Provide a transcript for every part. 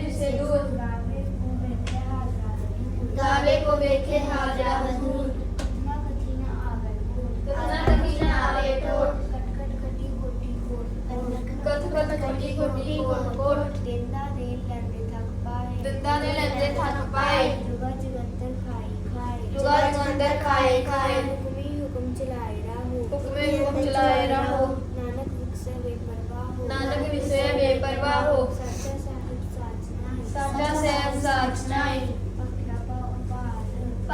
जिसे दूर काले को बैठे हाजरा हजूर। कतना कठिन आवे टोट कथ कथ खटी खोटी कोट कोट दिंदा दे लड़े थक पाए दिंदा दे लड़े थक पाए। जुगा जुगंदर खाए खाए जुगा जुगंदर खाए खाए। हुक्मी हुक्म चलाए रहो। हुक्मी हुक्म चलाए रहो।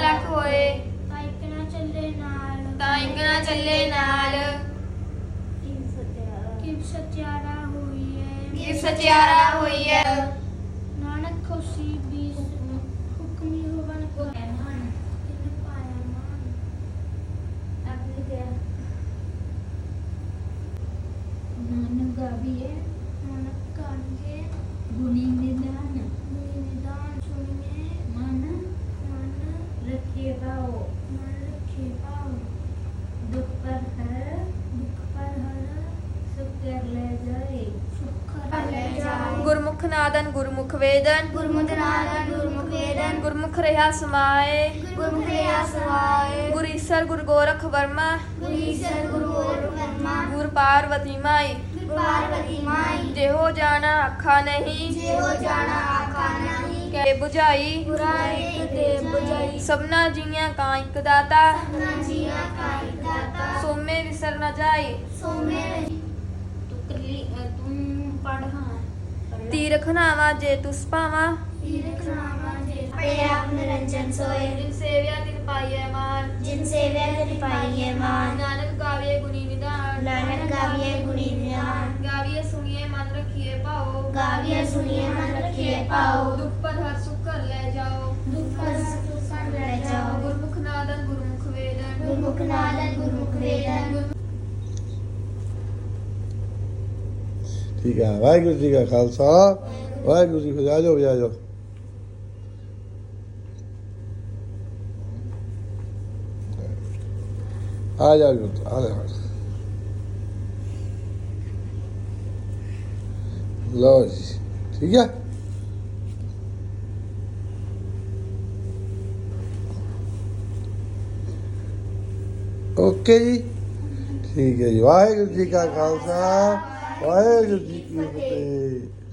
ਲਖ ਹੋਏ ਪਾਈਕ ਨਾ ਚੱਲੇ ਨਾਲ। ਤਾਂ ਇੰਗਣਾ ਚੱਲੇ ਨਾਲ। ਕਿ ਸਚਿਆਰਾ ਹੋਈ ਹੈ ਕਿ ਸਚਿਆਰਾ ਹੋਈ ਹੈ ਗੁਰਮੁਖ ਨਾਦਨ ਗੁਰਮੁਖ ਵੇਦਨ। ਗੁਰਮੁਖ ਨਾਨਕ ਗੁਰਮੁਖ ਵੇਦਨ। ਗੁਰਮੁਖ ਰਹਾ ਸਮਾਏ। ਗੁਰਮੁਖ ਰਿਆ ਸਵਾਏ ਗੁਰ ਈਸਰ ਗੁਰ ਗੋਰਖ ਵਰਮਾ। ਗੁਰ ਈਸ਼ਰ ਗੁਰੂ ਗੋਰ ਵਰਮਾ। ਗੁਰ ਪਾਰਵਤੀ ਮਾਈ। ਗੁਰ ਪਾਰਵਤੀ ਮਾਈ। ਜਿਹੋ ਜਾਣਾ ਆਖਾ ਨਹੀਂ। ਜੇ ਹੋ ਜਾਣਾ ਤੇ 부ਝਾਈ ਬੁਰਾਈ ਤੇ 부ਝਾਈ ਸਭਨਾ ਜੀਆਂ ਕਾ ਇਕ ਦਾਤਾ ਸਭਨਾ ਜੀਆਂ ਕਾ ਇਕ ਦਾਤਾ ਸੋਮੇ ਵਿਸਰ ਨਾ ਜਾਏ ਸੋਮੇ ਤੂੰ ਕਰਲੀ ਤੂੰ ਪੜ੍ਹ ਹਾਂ ਤੀਰਖ ਨਾਵਾ ਜੇ ਤੁਸ ਪਾਵਾ ਤੀਰਖ ਨਾਵਾ ਜੇ ਪਿਆ ਨਿਰੰਜਨ ਸੋਏ ਜਿਨ ਸੇਵਿਆ ਤਿਨ ਪਾਈਐ ਮਾਨ ਜਿਨ ਸੇਵਿਆ ਤਿਨ ਪਾਈਐ ਮਾਨ ਨਾਨਕ ਗਾਵੇ ਗੁਣੀ ਨਿਧਾਨ ਨਾਨਕ ਗਾਵੇ ਗੁਣੀ ਨਿਧਾਨ ਗਾਵੇ ਸੁਣੀਏ ਮਨ ਰਖੀਏ ਪਾਓ ਗਾਵੇ ਸੁਣੀਏ ਮਨ ਰਖੀਏ ਪਾਓ ਦੁਖ ਗੁਰਮੁਖ ਨਾਦਨ ਗੁਰਮੁਖ ਵੇਦਨ ਠੀਕ ਹੈ ਵਾਹਿਗੁਰੂ ਜੀ ਕਾ ਖਾਲਸਾ। ਵਾਹਿਗੁਰੂ ਜੀ ਕੀ ਫਤਿਹ ਆ ਆ ਜਾਓ ਆ ਜਾਓ ਜੀ, ਆ ਜਾਓ ਲਓ ਜੀ ਠੀਕ ਹੈ? ਓਕੇ ਜੀ। ਠੀਕ ਹੈ ਜੀ। ਵਾਹਿਗੁਰੂ ਜੀ ਕਾ ਖਾਲਸਾ। ਵਾਹਿਗੁਰੂ ਜੀ ਕੀ ਫਤਿਹ।